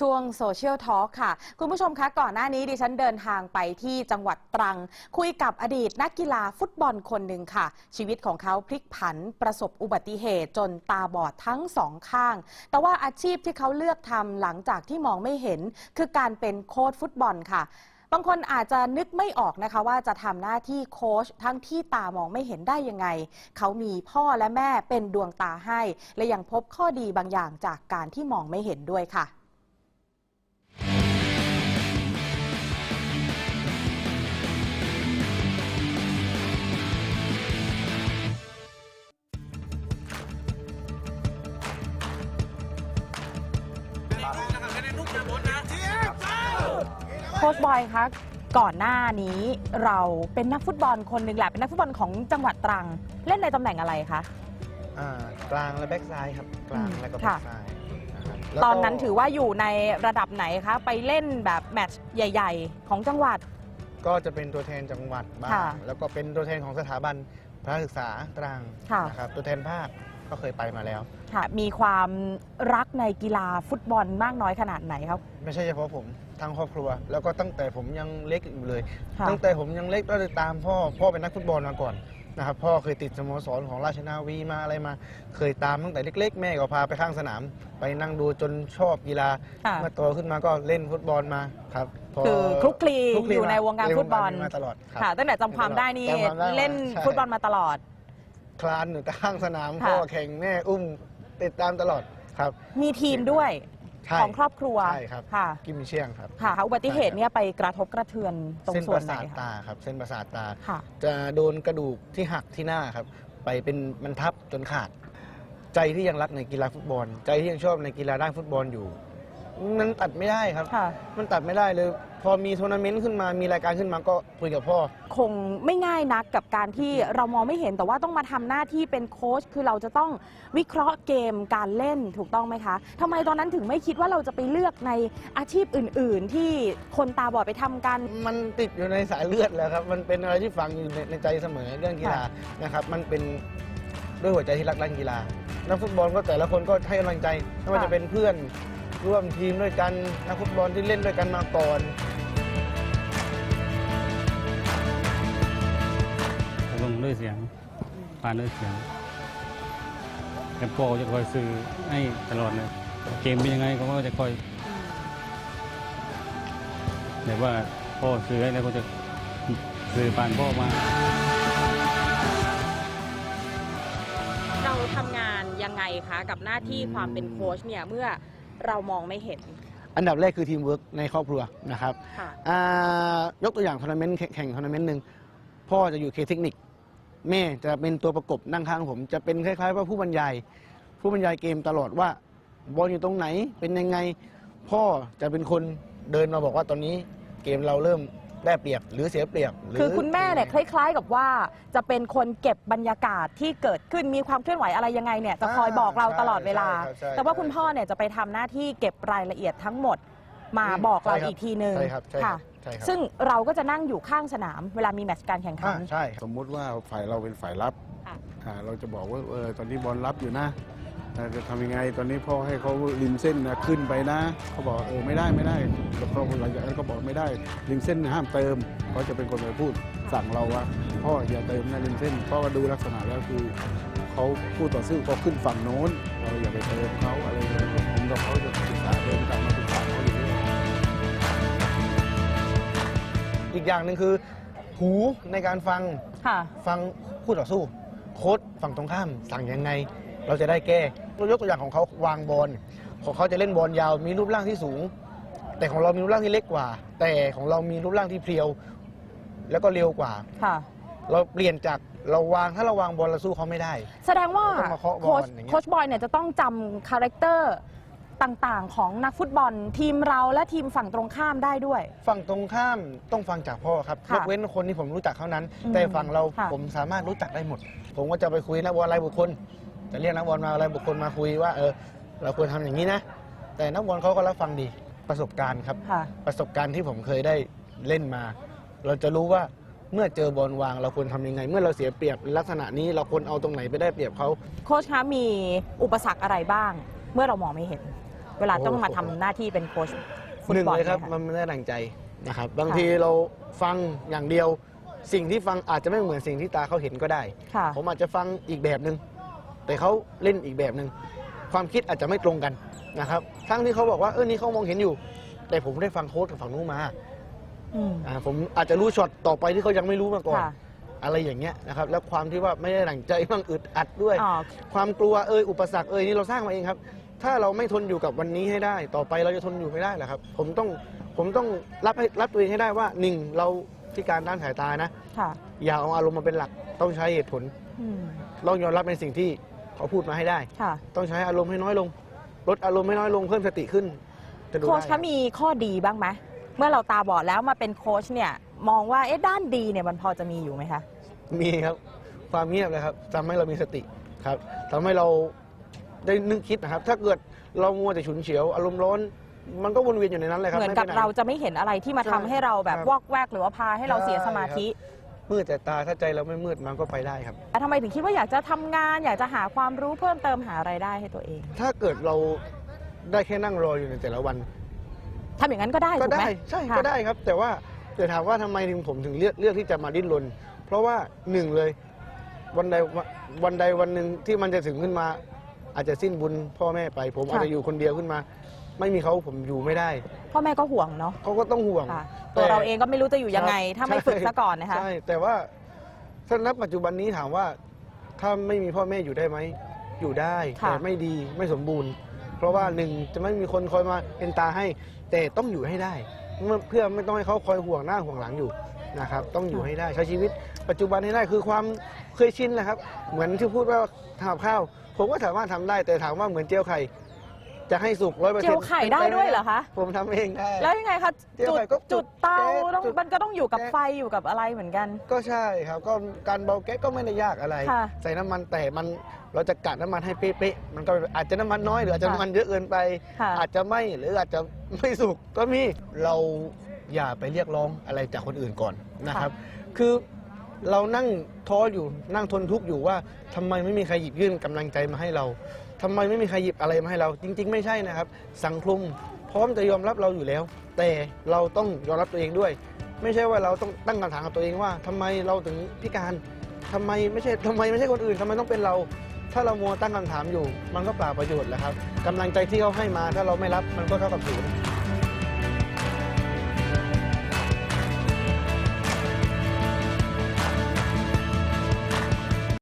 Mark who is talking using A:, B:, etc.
A: ช่วงโซเชียลทอ l k ค่ะ คุณผู้ชมคะก่อนหน้านี้ดิฉันเดินทางไปที่จังหวัดตรัง คุยกับอดีตนักกีฬาฟุตบอลคนหนึ่งค่ะ ชีวิตของเขาพลิกผันประสบอุบัติเหตุจนตาบอดทั้งสองข้าง แต่ว่าอาชีพที่เขาเลือกทำหลังจากที่มองไม่เห็น คือการเป็นโค้ชฟุตบอลค่ะบางคนอาจจะนึกไม่ออกนะคะว่าจะทำหน้าที่โค้ชทั้งที่ตามองไม่เห็นได้ยังไง เขามีพ่อและแม่เป็นดวงตาให้ และยังพบข้อดีบางอย่างจากการที่มองไม่เห็นด้วยค่ะ โค้ชบอยคะก่อนหน้านี้เราเป็นนักฟุตบอลคนหนึ่งแหละ เป็นนักฟุตบอลของจังหวัดตรัง เล่นในตำแหน่งอะไรคะ
B: อ่ากลางและแบ็กซ้ายครับกลาง
A: อืม
B: และก็แบ็
A: ค่ะ
B: กซ้ายนะครับแล้วก็
A: ตอนนั้นถือว่าอยู่ในระดับไหนคะ ไปเล่นแบบแมตช์ใหญ่ ๆ ของจังหวัด
B: ก็จะเป็นตัวแทนจังหวัดบ้าง
A: ค่ะ
B: แล้วก็เป็นตัวแทนของสถาบันพระศึกษาตรัง
A: ค่ะ
B: นะครับตัวแทนภาค ก็เคยไปมาแล้ว
A: ค่ะ มีความรักในกีฬาฟุตบอลมากน้อยขนาดไหนครับ
B: ไม่ใช่เฉพาะผมทั้งครอบครัว แล้วก็ตั้งแต่ผมยังเล็กอยู่เลย
A: ค่ะ
B: ตั้งแต่ผมยังเล็กก็เลยตามพ่อพ่อเป็นนักฟุตบอลมาก่อนนะครับพ่อเคยติดสโมสรของราชนาวีมาอะไรมา เคยตามตั้งแต่เล็ก ๆ แม่ก็พาไปข้างสนาม ไปนั่งดูจนชอบกีฬา
A: ค่ะ
B: เมื่อโตขึ้นมาก็เล่นฟุตบอลมาครับพ
A: คือคลุกคลี
B: คลุกคลี
A: อยู่ในวงการฟุตบอล
B: มาตลอดครับ
A: ค่ะตั้งแต่จำความได้นี่
B: จำความได้มา
A: เล่น
B: ใช่
A: ฟุตบอลมาตลอด
B: คลานอยู่ข้างสนาม
A: ค่ะ
B: พ่อแข่งแม่อุ้มติดตามตลอดครับ
A: มีทีมด้วย
B: ใช่
A: ของครอบครัว
B: ใช่ครับ
A: ค่ะ
B: กิมเชียงครับ
A: ค่ะอุบัติเหตุเนี่ยไปกระทบกระเทือนตรง
B: เส้น
A: ส่
B: ป
A: วน
B: ระ
A: ไหน
B: สาท
A: คะ
B: ตาครับ เส้นประสาทตา
A: ค่ะ
B: จะโดนกระดูกที่หักที่หน้าครับ ไปเป็นมันทับจนขาด ใจที่ยังรักในกีฬาฟุตบอล ใจที่ยังชอบในกีฬาด้านฟุตบอลอยู่ มันตัดไม่ได้ครับ
A: ค่ะ
B: มันตัดไม่ได้เลย พอมีทัวร์นาเมนต์ขึ้นมามีรายการขึ้นมาก็คุยกับพ่อ
A: คงไม่ง่ายนักกับการที่เรามองไม่เห็นแต่ว่าต้องมาทำหน้าที่เป็นโค้ชคือเราจะต้องวิเคราะห์เกมการเล่นถูกต้องไหมคะทำไมตอนนั้นถึงไม่คิดว่าเราจะไปเลือกในอาชีพอื่น ๆ ที่คนตาบอดไปทำกัน
B: มันติดอยู่ในสายเลือดแล้วครับ มันเป็นอะไรที่ฝังอยู่ในในใจเสมอเรื่องกีฬา
A: ค่ะ
B: นะครับ มันเป็นด้วยหัวใจที่รักด้านกีฬา นักฟุตบอลก็แต่ละคนก็ให้กำลังใจไม่ว่าจะเป็นเพื่อน ร่วมทีมด้วยกันนักฟุตบอลที่เล่นด้วยกันมาก่อน
C: ลงด้วยเสียงผ่านด้วยเสียงแต่พ่อจะคอยซื้อให้ตลอดเลยเกมเป็นยังไงเขาก็จะคอยแต่ว่าพ่อซื้อให้แล้วก็จะซื้อผ่านพ่อมา
A: เราทำงานยังไงคะ กับหน้าที่ความเป็นโค้ชเนี่ยเมื่อ เรามองไม่เห็น
B: อันดับแรกคือทีมเวิร์กในครอบครัวนะครับ
A: ค่ะ
B: อ่ายกตัวอย่างทัวร์นาเมนต์แข่งแข่งทัวร์นาเมนต์หนึ่งพ่อจะอยู่เคเทคนิค แม่จะเป็นตัวประกบนั่งข้างผม จะเป็นคล้ายๆว่าผู้บรรยาย ผู้บรรยายเกมตลอดว่าบอลอยู่ตรงไหนเป็นยังไง พ่อจะเป็นคนเดินมาบอกว่าตอนนี้เกมเราเริ่ม ได้เปรียบหรือเสียเปรียบหรื
A: คือคุณแม่เนี่ยคล้าย ๆ กับว่าจะเป็นคนเก็บบรรยากาศที่เกิดขึ้นมีความเคลื่อนไหวอะไรยังไงเนี่ยจะคอยบอกเราตลอดเวลา
B: ใช่ครับใช่
A: แต่ว่าคุณพ่อเนี่ยจะไปทำหน้าที่เก็บรายละเอียดทั้งหมดมา
B: อืม
A: บอกเรา
B: ใช่ครับ
A: อีกทีนึง
B: ใช่ครับใช่ครับ
A: ค่ะ
B: ใช่ครับ
A: ซึ่งเราก็จะนั่งอยู่ข้างสนามเวลามีแมตช์การแข่งขั
B: อ่าน ใช่
D: สมมุติว่าฝ่ายเราเป็นฝ่ายรับ
A: ค่ะ
D: อ่าเราจะบอกว่าเออตอนนี้บอลรับอยู่นะอ่า จะทำยังไงตอนนี้พ่อให้เขาริมเส้นนะขึ้นไปนะ เขาบอกเออไม่ได้ไม่ได้แล้วพ่อหลังจากนั้นก็บอกไม่ได้ริมเส้นห้ามเติมเขาจะเป็นคนไปพูดสั่งเราว่าพ่ออย่าเติมนะริมเส้นเพราะว่าดูลักษณะแล้วคือเขาพูดต่อสู้เขาขึ้นฝั่งโน้น เราอย่าไปเติมเขาอะไรอย่างเงี้ยผมกับเขาจะศึกษาเดินกลับมาศึกษาเขาอยู่เรื่อย
B: อีกอย่างหนึ่งคือ หูในการฟัง
A: ค่ะ
B: ฟังคู่ต่อสู้โค้ดฝั่งตรงข้ามสั่งยังไง เราจะได้แก้เรายกตัวอย่างของเขาวางบอลของเขาจะเล่นบอลยาว มีรูปร่างที่สูง แต่ของเรามีรูปร่างที่เล็กกว่า แต่ของเรามีรูปร่างที่เพรียว แล้วก็เร็วกว่า
A: ค่ะ
B: เราเปลี่ยนจากเราวางถ้าเราวางบอลเราสู้เขาไม่ได้
A: แสดงว่า
B: ต้องมาเคาะบอล
A: โค้ช
B: อย่างเงี้ย
A: โค้ชบอยเนี่ยจะต้องจำคาแรคเตอร์ต่างๆ ของนักฟุตบอลทีมเราและทีมฝั่งตรงข้ามได้ด้วย
B: ฝั่งตรงข้ามต้องฟังจากพ่อครับ
A: ค่ะ
B: ยกเว้นคนที่ผมรู้จักเท่านั้น
A: อืม
B: แต่ฝั่งเรา
A: ค่ะ
B: ผมสามารถรู้จักได้หมด ผมก็จะไปคุยนักบอลรายบุคคล จะเรียกนักบอลมารายบุคคลมาคุยว่าเออเราควรทำอย่างนี้นะ แต่นักบอลเขาก็รับฟังดีประสบการณ์ครับ
A: ค่ะ
B: ประสบการณ์ที่ผมเคยได้เล่นมา เราจะรู้ว่าเมื่อเจอบอลวางเราควรทำยังไง เมื่อเราเสียเปรียบลักษณะนี้เราควรเอาตรงไหนไปได้เปรียบเขา
A: โค้ชคะมีอุปสรรคอะไรบ้าง เมื่อเรามองไม่เห็น เวลาต้อง
B: โอ้โห
A: มาทำหน้าที่เป็นโค้ชฟุต
B: หนึ่ง
A: บอล
B: เลยครับ
A: เนี่ย
B: มันไม่ได้ดังใจนะครับบาง
A: ค่ะ
B: ทีเราฟังอย่างเดียว สิ่งที่ฟังอาจจะไม่เหมือนสิ่งที่ตาเขาเห็นก็ได้
A: ค่ะ
B: ผมอาจจะฟังอีกแบบหนึ่ง แต่เขาเล่นอีกแบบหนึ่งความคิดอาจจะไม่ตรงกันนะครับทั้งที่เขาบอกว่าเออนี่เขามองเห็นอยู่ แต่ผมได้ฟังโค้ชกับฝั่งนู้นมา
A: อืม
B: อ่าผมอาจจะรู้ช็อตต่อไปที่เขายังไม่รู้มาก่อน
A: ค่ะ
B: อะไรอย่างเงี้ยนะครับแล้วความที่ว่าไม่ได้ดังใจบ้างอึดอัดด้วย
A: อ๋อ
B: ความกลัวเอยอุปสรรคเอยนี่เราสร้างมาเองครับ ถ้าเราไม่ทนอยู่กับวันนี้ให้ได้ ต่อไปเราจะทนอยู่ไม่ได้แหละครับ ผมต้องผมต้องรับให้รับตัวเองให้ได้ว่าหนึ่งเราพิการด้านสายตานะ
A: ค่ะ
B: อย่าเอาอารมณ์มาเป็นหลักต้องใช้เหตุผล
A: อืม
B: ต้องยอมรับในสิ่งที่ เขาพูดมาให้ได้
A: ค่ะ
B: ต้องใช้อารมณ์ให้น้อยลง ลดอารมณ์ให้น้อยลงเพิ่มสติขึ้นจะดู
A: โค้ช
B: ได้
A: คะมีข้อดีบ้างไหมเมื่อเราตาบอดแล้วมาเป็นโค้ชเนี่ย มองว่าเอ๊ะด้านดีเนี่ยมันพอจะมีอยู่ไหมคะ
B: มีครับ ความเงียบเลยครับทำให้เรามีสติครับทำให้เราได้นึกคิดนะครับ ถ้าเกิดเรามัวแต่ฉุนเฉียว อารมณ์ร้อน มันก็วนเวียนอยู่ในนั้นเลยครับ
A: เหมือนกับ
B: ไไปไเรา
A: จะไม่เห็นอะไรที่มา
B: ใช่
A: ทำให้เราแบบ
B: ครับ
A: วอกแวกหรือว่าพาให้เราเสียสมาธิ
B: มืดแต่ตาถ้าใจเราไม่มืดมันก็ไปได้ครับ
A: แต่ทำไมถึงคิดว่าอยากจะทำงาน อยากจะหาความรู้เพิ่มเติมหารายได้ให้ตัวเอง
B: ถ้าเกิดเราได้แค่นั่งรออยู่ในแต่ละวัน
A: ทำอย่างนั้นก็ได้
B: ก็
A: ถูกไหม
B: ได้ใช่
A: ค่ะ
B: ก็ได้ครับ แต่ว่าแต่ถามว่าทำไมถึงผมถึงเลือกเลือกที่จะมาดิ้นรนเพราะว่าหนึ่งเลยวันใดวันวันใดวันหนึ่งที่มันจะถึงขึ้นมา อาจจะสิ้นบุญพ่อแม่ไป ผมอาจจะอยู่คนเดียวขึ้นมา ไม่มีเขาผมอยู่ไม่ได้
A: พ่อแม่ก็ห่วงเนาะ
B: เขาก็ต้องห่วง
A: ค่ะ
B: แต่
A: ตัวเราเองก็ไม่รู้จะอยู่ยังไง ถ้าไม่
B: ใช่
A: ฝึกซะก่อนนะคะ
B: ใช่แต่ว่าถ้าณปัจจุบันนี้ถามว่า ถ้าไม่มีพ่อแม่อยู่ได้ไหมอยู่ได้
A: ค่ะ
B: แต่ไม่ดีไม่สมบูรณ์ เพราะว่าหนึ่งจะไม่มีคนคอยมาเป็นตาให้ แต่ต้องอยู่ให้ได้เพื่อไม่ต้องให้เขาคอยห่วงหน้าห่วงหลังอยู่นะครับ ต้องอยู่ให้ได้ใช้ชีวิต ปัจจุบันให้ได้คือความเคยชินแหละครับ เหมือนที่พูดว่าทำกับข้าว ผมก็สามารถทำได้ แต่ถามว่าเหมือนเจียวไข่ จะให้สุกร้อยเปอร์
A: เจี
B: เซ็น
A: ยว
B: ต์
A: ไข่ได้ด้วยเหรอคะ
B: ผมทำเองได้
A: แล้วยังไงคะ
B: เจียว
A: จุด
B: ไข่ก็จุ
A: จุ
B: ด
A: ดเตา
B: แก๊ส
A: ต้อง
B: จุด
A: มันก็ต้องอยู่กับ
B: แก๊ส
A: ไฟอยู่กับอะไรเหมือนกัน
B: ก็ใช่ครับก็การเบาแก๊สก็ไม่ได้ยากอะไร
A: ค่ะ
B: ใส่น้ำมันแต่มันเราจะกะน้ำมันให้เป๊ะๆมันก็อาจจะน้ำมันน้อยหรืออาจจะ
A: ค่ะ
B: น้ำมันเยอะเกินไป
A: ค่ะ
B: อาจจะไม่หรืออาจจะไม่สุกก็มีเราอย่าไปเรียกร้องอะไรจากคนอื่นก่อนนะครับ คือ เรานั่งท้ออยู่นั่งทนทุกข์อยู่ว่าทำไมไม่มีใครหยิบยื่นกำลังใจมาให้เราทำไมไม่มีใครหยิบอะไรมาให้เรา จริง ๆ ไม่ใช่นะครับ สังคมพร้อมจะยอมรับเราอยู่แล้ว แต่เราต้องยอมรับตัวเองด้วย ไม่ใช่ว่าเราต้องตั้งคำถามกับตัวเองว่าทำไมเราถึงพิการทำไมไม่ใช่ทำไมไม่ใช่คนอื่นทำไมต้องเป็นเรา ถ้าเรามัวตั้งคำถามอยู่ มันก็เปล่าประโยชน์แหละครับกำลังใจที่เขาให้มาถ้าเราไม่รับมันก็เท่ากับศูนย์